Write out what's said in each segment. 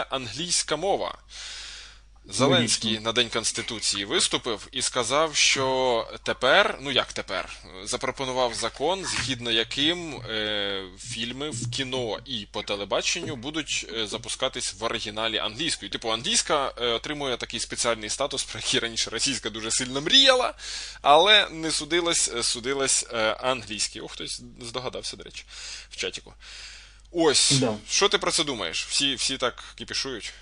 англійська мова. Зеленський на День Конституції виступив і сказав, що тепер, ну як тепер, запропонував закон, згідно яким е, фільми в кіно і по телебаченню будуть е, запускатись в оригіналі англійською. Типу, англійська е, отримує такий спеціальний статус, про який раніше російська дуже сильно мріяла, але не судилась, судилась е, англійський. О, хтось здогадався, до речі, в чатіку. Ось, Да. що ти про це думаєш? Всі, всі так кіпішують.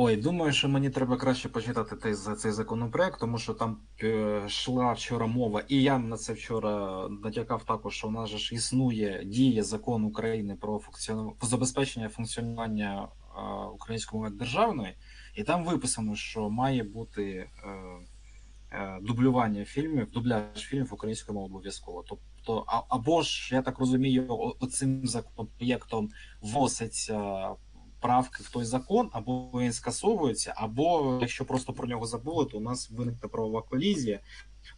Ой, думаю, що мені треба краще почитати цей, цей законопроект, тому що там е, йшла вчора мова, і я на це вчора натякав також, що в нас же ж існує діє закон України про функціону... забезпечення функціонування е, української мови державної, і там виписано, що має бути е, дублювання фільмів, дубляж фільмів українською мовою обов'язково. Тобто, або ж я так розумію, оцим законопроєктом вноситься правки в той закон, або він скасовується, або якщо просто про нього забули, то у нас виникне правова колізія.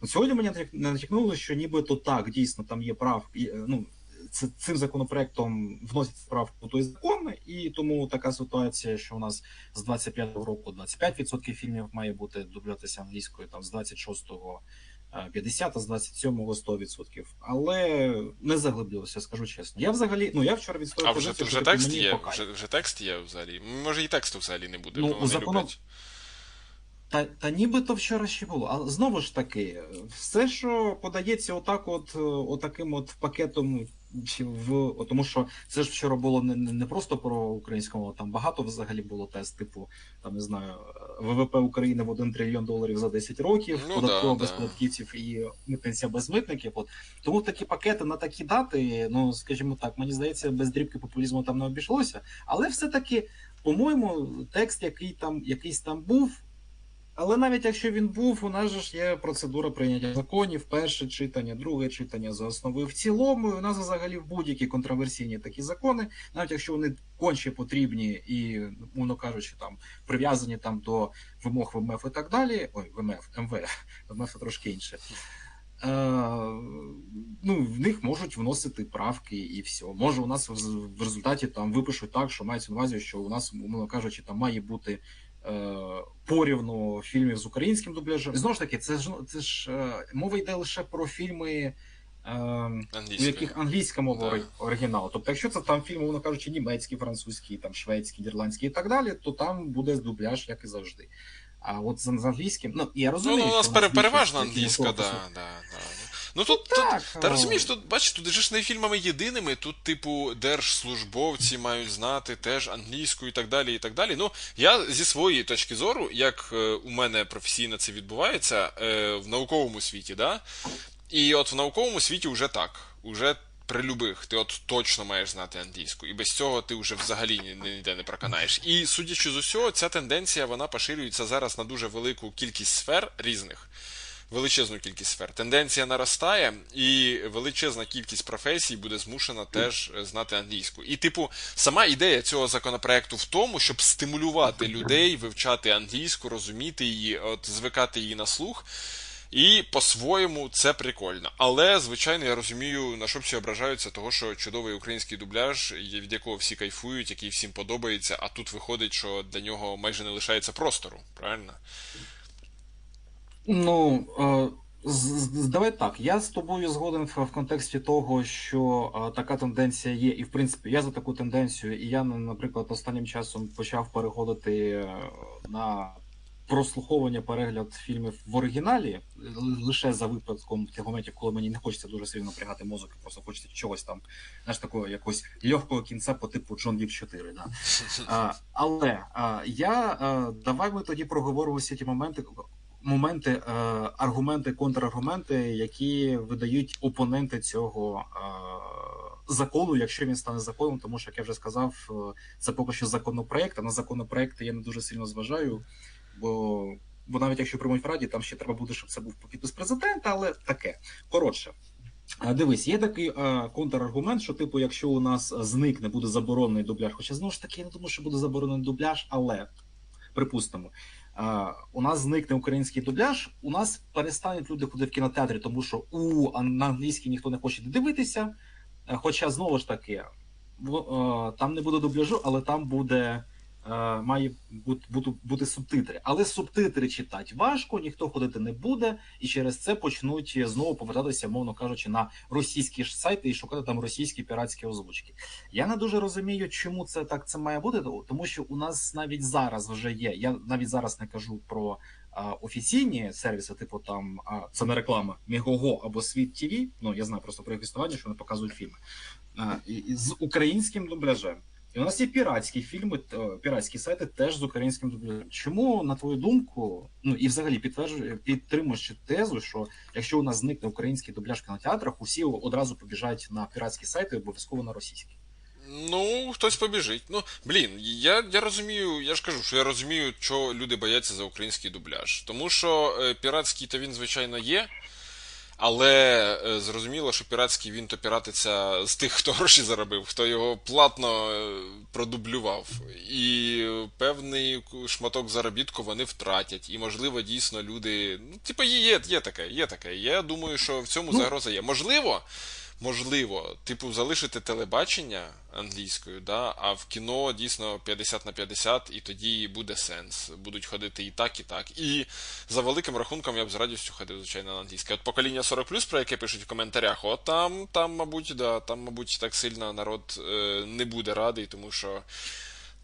Сьогодні мені натяк- натякнуло, що нібито так, дійсно там є правки. е, Ну цим законопроектом вносять правки у той закон, і тому така ситуація, що у нас з 25-го року 25% фільмів має бути дублятися англійською, там з 26-го е, 50, а з 27-го 100%. Але не заглиблювався, скажу чесно. Я взагалі, ну я вчора відстояв А вже, вже текст мені є? Вже, вже текст є взагалі. Може і тексту взагалі не буде, Ну, бо закону- люблять. Та, та нібито вчора ще було. А знову ж таки, все, що подається отак, от, е, отаким от пакетом, чи в о, тому що це ж вчора було не, не просто про українську мову, там багато взагалі було тест, типу, там не знаю, ВВП України в 1 трильйон доларів за 10 років, Ну, податкова да, без да. податківців і митниця без митників. От тому такі пакети на такі дати, ну скажімо так, мені здається, без дрібки популізму там не обійшлося. Але все-таки, по-моєму, текст, який там якийсь там був. Але навіть якщо він був, у нас ж є процедура прийняття законів, перше читання, друге читання за основи в цілому. І у нас взагалі будь-які контроверсійні такі закони, навіть якщо вони конче потрібні і, умовно кажучи, там прив'язані там до вимог ВМФ і так далі. Ой, ВМФ, МВФ, ВМФ трошки інше. Е, ну, в них можуть вносити правки і все. Може, у нас в, результаті там випишуть так, що мається на увазі, що у нас, умовно кажучи, там має бути порівну фільмів з українським дубляжем. І знову ж таки, це ж це ж е, мова йде лише про фільми. Е, у яких англійська мова Да. ори- оригіналу. Тобто, якщо це там фільми, умовно кажучи, німецькі, французькі, там шведські, ірландські і так далі, то там буде дубляж, як і завжди. А от з, з англійським, ну я Ну, розумію, ну, у нас переважно англійська, корпусу. да, да, да. Ну тут, так, тут та ну. розумієш, тут бачиш, тут ж не фільмами єдиними, тут, типу, держслужбовці мають знати теж англійську і так далі. і так далі. Ну, я зі своєї точки зору, як е, у мене професійно це відбувається е, в науковому світі, да? І от в науковому світі вже так. Уже при любих ти от точно маєш знати англійську, і без цього ти вже взагалі ніде не проканаєш. І судячи з усього, ця тенденція вона поширюється зараз на дуже велику кількість сфер різних. Величезну кількість сфер. Тенденція наростає, і величезна кількість професій буде змушена теж е, знати англійську. І, типу, сама ідея цього законопроекту в тому, щоб стимулювати людей вивчати англійську, розуміти її, от звикати її на слух. І по-своєму це прикольно. Але, звичайно, я розумію, на що всі ображаються, того, що чудовий український дубляж, від якого всі кайфують, який всім подобається, а тут виходить, що для нього майже не лишається простору, правильно? Ну, е, давай так. Я з тобою згоден в, в контексті того, що е, така тенденція є, і в принципі я за таку тенденцію, і я, наприклад, останнім часом почав переходити е, на прослуховування перегляд фільмів в оригіналі лише за випадком тих моментів, коли мені не хочеться дуже сильно напрягати мозок, просто хочеться чогось там, знаєш, такого якогось легкого кінця по типу Джон Вік 4. Да? А, але а, я а, давай ми тоді проговоримо всі ті моменти, моменти, е, аргументи, контраргументи, які видають опоненти цього е, закону, якщо він стане законом, тому що як я вже сказав, е, це поки що законопроект, а на законопроекти я не дуже сильно зважаю, бо. Бо навіть якщо приймуть в раді, там ще треба буде, щоб це був підпис президента, але таке. Коротше, Дивись, є такий е, контраргумент, що, типу, якщо у нас зникне, буде заборонений дубляж. Хоча знову ж таки, я не думаю, що буде заборонений дубляж, але припустимо, е, у нас зникне український дубляж, у нас перестануть люди ходити в кінотеатрі, тому що у на англійській ніхто не хоче дивитися. Е, Хоча знову ж таки, е, там не буде дубляжу, але там буде має бути, бути, субтитри. Але субтитри читати важко, ніхто ходити не буде, і через це почнуть знову повертатися, мовно кажучи, на російські ж сайти і шукати там російські піратські озвучки. Я не дуже розумію, чому це так це має бути, тому що у нас навіть зараз вже є. Я навіть зараз не кажу про а, офіційні сервіси, типу там а, це не реклама Мігого або Світ ТВ, Ну я знаю просто про їх існування, що вони показують фільми з українським дубляжем. І у нас є піратські фільми, е, піратські сайти теж з українським дубляжем. Чому, на твою думку, ну і взагалі підтверджує підтримуєш тезу, що якщо у нас зникне український дубляж в кінотеатрах, усі одразу побіжать на піратські сайти, обов'язково на російські. Ну, хтось побіжить. Ну, блін, я, я розумію, я ж кажу, що я розумію, що люди бояться за український дубляж. Тому що е, піратський то він, звичайно, є. Але е, зрозуміло, що піратський він то піратиться з тих, хто гроші заробив, хто його платно е, продублював. І певний шматок заробітку вони втратять. І, можливо, дійсно люди. Ну, типу, є, є таке, є таке. Я думаю, що в цьому Ну. загроза є. Можливо, можливо, типу, залишити телебачення англійською, да, а в кіно дійсно 50 на 50, і тоді буде сенс. Будуть ходити і так, і так. І за великим рахунком я б з радістю ходив, звичайно, на англійське. От покоління 40 про яке пишуть в коментарях, от там, там, мабуть, да, там, мабуть, так сильно народ е, не буде радий, тому що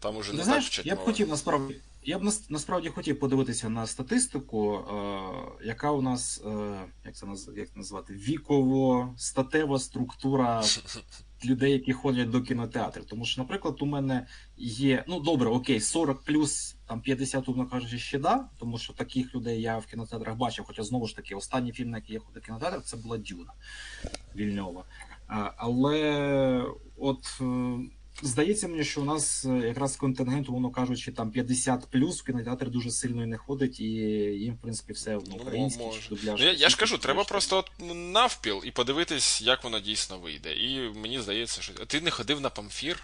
там уже не Ти так вчать я б хотів насправді. Я б насправді хотів подивитися на статистику, е, яка у нас, е, як це як назвати, віково-статева структура людей, які ходять до кінотеатрів. Тому що, наприклад, у мене є, ну добре, окей, 40 плюс там 50, умовно кажучи, ще да, тому що таких людей я в кінотеатрах бачив. Хоча знову ж таки, останній фільм, на який я ходив в кінотеатр, це була Дюна Вільньова. Але от. Здається мені, що у нас е, якраз контингент, умовно кажучи, там 50 плюс в кінотеатр дуже сильно і не ходить, і їм, в принципі, все одно Ну, український може. чи дубляж. Ну, я, я ж кажу, треба що. просто от навпіл і подивитись, як воно дійсно вийде. І мені здається, що. Ти не ходив на памфір?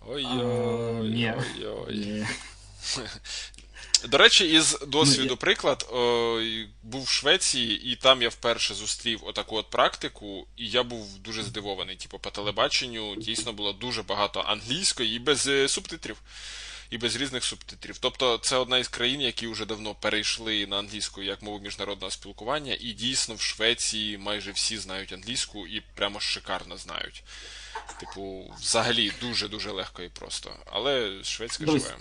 А, До речі, із досвіду Ну, приклад, о, був в Швеції, і там я вперше зустрів отаку от практику, і я був дуже здивований. Типу, по телебаченню дійсно було дуже багато англійської і без е, субтитрів. І без різних субтитрів. Тобто, це одна із країн, які вже давно перейшли на англійську як мову міжнародного спілкування, і дійсно в Швеції майже всі знають англійську і прямо шикарно знають. Типу, взагалі дуже-дуже легко і просто. Але шведська живе.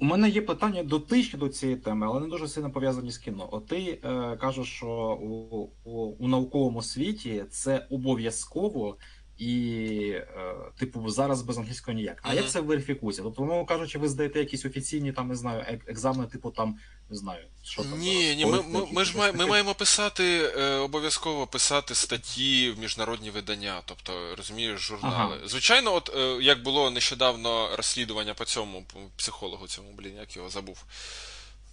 У мене є питання до тиші до цієї теми, але не дуже сильно пов'язані з кіно. От ти е, кажеш, що у, у, у науковому світі це обов'язково. І, е, типу, зараз без англійського ніяк. А як це верифікується? Тобто, мовно кажучи, ви здаєте якісь офіційні там, не знаю, ек- екзамени, типу там, не знаю, що там. Ні, ні, ми, ми, ми ж має, ми маємо писати е, обов'язково писати статті в міжнародні видання, тобто розумієш, журнали. Ага. Звичайно, от е, як було нещодавно розслідування по цьому психологу, цьому блін, як його забув.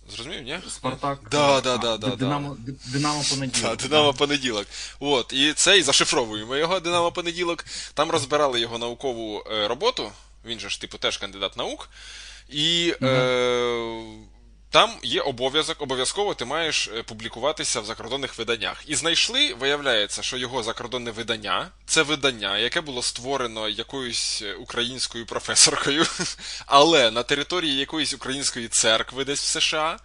Зрозумів, ні? Спартак. Да, да, да, да, Динамо, да. Динамо понеділок. Да, Динамо понеділок. От, і це і зашифровуємо його Динамо понеділок. Там розбирали його наукову е, роботу. Він же ж, типу, теж кандидат наук. І е, там є обов'язок, обов'язково ти маєш е, публікуватися в закордонних виданнях. І знайшли, виявляється, що його закордонне видання це видання, яке було створено якоюсь е, українською професоркою, але на території якоїсь української церкви десь в США.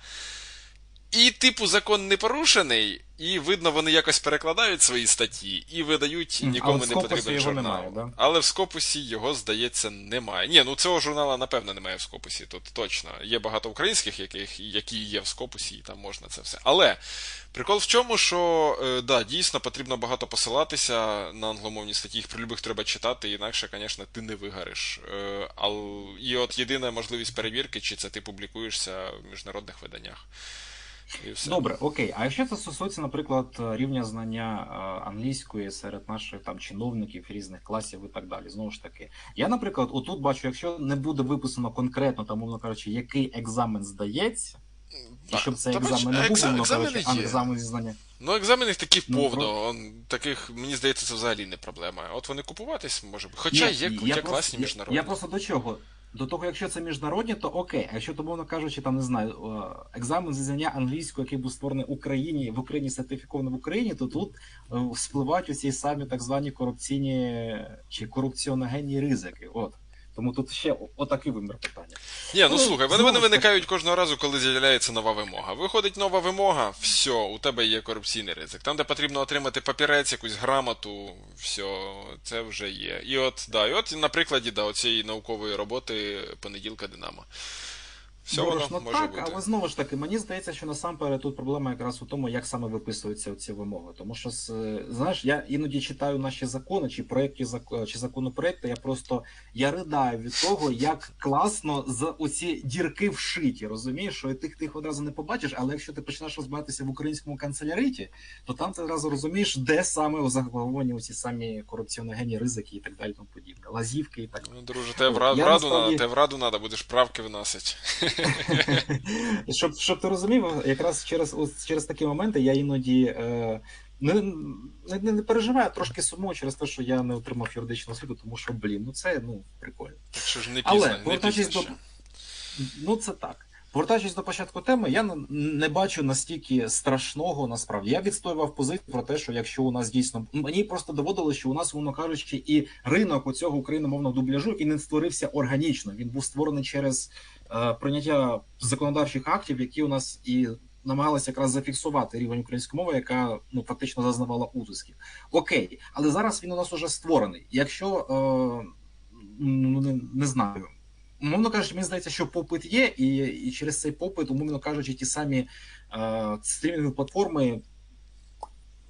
І, типу, закон не порушений, і видно, вони якось перекладають свої статті і видають нікому але не потрібен його журнал. немає, да? Але в Скопусі його, здається, немає. Ні, ну цього журнала, напевно, немає в Скопусі, тут точно. Є багато українських, яких, які є в Скопусі, і там можна це все. Але прикол в чому, що е, да, дійсно потрібно багато посилатися на англомовні статті, їх при любих треба читати, інакше, звісно, ти не вигариш. Е, ал... І от єдина можливість перевірки, чи це ти публікуєшся в міжнародних виданнях. І все. Добре, окей. А якщо це стосується, наприклад, рівня знання е, англійської серед наших там чиновників різних класів і так далі, знову ж таки, я, наприклад, отут бачу, якщо не буде виписано конкретно, там, мовно кажучи, який екзамен здається, і щоб бач, екзамен не був, мовно кажучи, а екзамен зі знання. Ну, екзаменів таких Ну, повно. Он, таких, мені здається, це взагалі не проблема. От вони купуватись може. Хоча Ні, є, я є просто- класні я- міжнародні. Я просто до чого? До того, якщо це міжнародні, то окей. А якщо то, мовно кажучи, там не знаю, е, екзамен зі знання англійської, який був створений в Україні, в Україні сертифікований в Україні, то тут вспливають спливають усі самі так звані корупційні чи корупціоногенні ризики. От Тому тут ще отакий вимір питання. Ні, ну Ну, слухай, вони, знову вони виникають кожного разу, коли з'являється нова вимога. Виходить нова вимога, все, у тебе є корупційний ризик. Там, де потрібно отримати папірець, якусь грамоту, все, це вже є. І от, да, і от на прикладі да, оцієї наукової роботи понеділка Динамо. Все Бориш, воно ну може так, бути. але знову ж таки, мені здається, що насамперед тут проблема якраз у тому, як саме виписуються ці вимоги. Тому що знаєш, я іноді читаю наші закони чи проекти зак- чи законопроекти. Я просто я ридаю від того, як класно з оці дірки вшиті. Розумієш, що ти їх одразу не побачиш, але якщо ти почнеш розбиратися в українському канцеляриті, то там ти одразу розумієш, де саме заголовлені ці самі корупціоногенні ризики і так далі, тому подібне, лазівки і так далі. Ну, друже, тебе в, я раду насправді- надо, тебе в раду надо, будеш правки вносити. щоб, щоб ти розумів, якраз через ось через такі моменти я іноді е, не, не, не переживаю, трошки сумую через те, що я не отримав юридичну освіту, тому що, блін, ну це ну прикольно. Так що ж не Але, пізно, не повертаючись до- Ну це так. Повертаючись до початку теми, я не- бачу настільки страшного насправді. Я відстоював позицію про те, що якщо у нас дійсно мені просто доводило, що у нас, умовно кажучи, і ринок у цього україномовного дубляжу і не створився органічно. Він був створений через прийняття законодавчих актів, які у нас і намагалися якраз зафіксувати рівень української мови, яка ну фактично зазнавала утисків. Окей, але зараз він у нас уже створений. Якщо е, ну не, не знаю. Умовно кажучи, мені здається, що попит є, і, і через цей попит, умовно кажучи, ті самі е, стрімінгові платформи,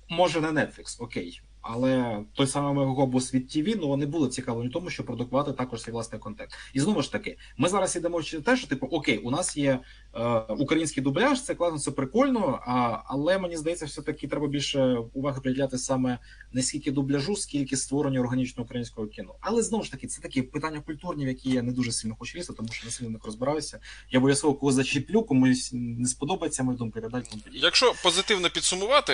може не Netflix, окей. Але той самий Мегабус від TV, ну вони були цікавлені тому, щоб продукувати також свій власний контент. І знову ж таки, ми зараз ідемо через те, що типу, окей, у нас є е, український дубляж, це класно, це прикольно. А, але мені здається, все таки треба більше уваги приділяти саме не скільки дубляжу, скільки створення органічного українського кіно. Але знову ж таки, це такі питання культурні, в які я не дуже сильно хочу лізти, тому що не сильно них розбираюся. Я обов'язково когось зачіплю, комусь не сподобається моя думка і так далі. Якщо позитивно підсумувати,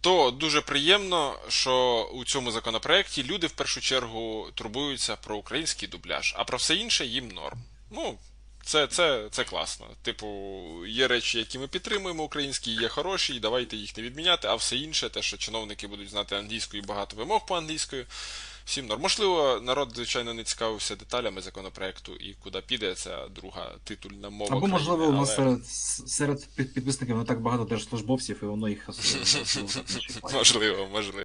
то дуже приємно, що у цьому законопроекті люди в першу чергу турбуються про український дубляж, а про все інше їм норм. Ну, це, це, це класно. Типу, є речі, які ми підтримуємо, українські є хороші, і давайте їх не відміняти, а все інше, те, що чиновники будуть знати англійською і багато вимог по англійською, всім норм. Можливо, народ, звичайно, не цікавився деталями законопроекту і куди піде ця друга титульна мова. Або, країни, можливо, у нас але- серед, серед підписників не так багато держслужбовців, і воно їх. Можливо, можливо.